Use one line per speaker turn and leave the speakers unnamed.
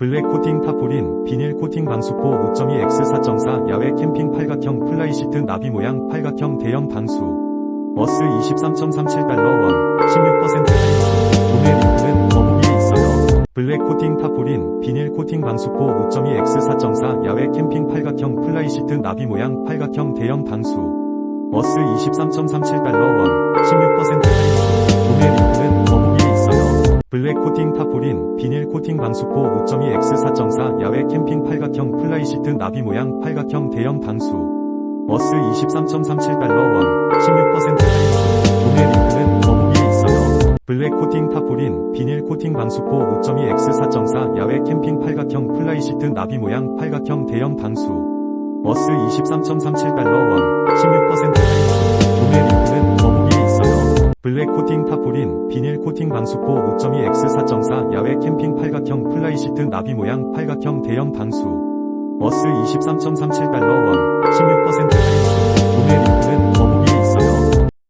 블랙 코팅 타포린, 비닐 코팅 방수포 5.2X 4.4 야외 캠핑 팔각형 플라이 시트 나비 모양 팔각형 대형 방수. 어스 23.37달러 원, 16% 할인. 구매 링크는 더보기에 있어요. 블랙 코팅 타포린, 비닐 코팅 방수포 5.2X 4.4 야외 캠핑 팔각형 플라이 시트 나비 모양 팔각형 대형 방수. 어스 23.37달러 원, 블랙 코팅 타포린, 비닐 코팅 방수포 5.2X 4.4 야외 캠핑 팔각형 플라이 시트 나비 모양 팔각형 대형 방수. 어스 23.37달러 원, 16% 할인. 구매 링크는 더보기에 있어요. 블랙 코팅 타포린, 비닐 코팅 방수포 5.2X 4.4 야외 캠핑 팔각형 플라이 시트 나비 모양 팔각형 대형 방수. 어스 23.37달러 원, 16% 블랙 코팅 타포린, 비닐 코팅 방수포 5.2X 4.4 야외 캠핑 팔각형 플라이 시트 나비 모양 팔각형 대형 방수. 어스 23.37달러 원, 16% 할인.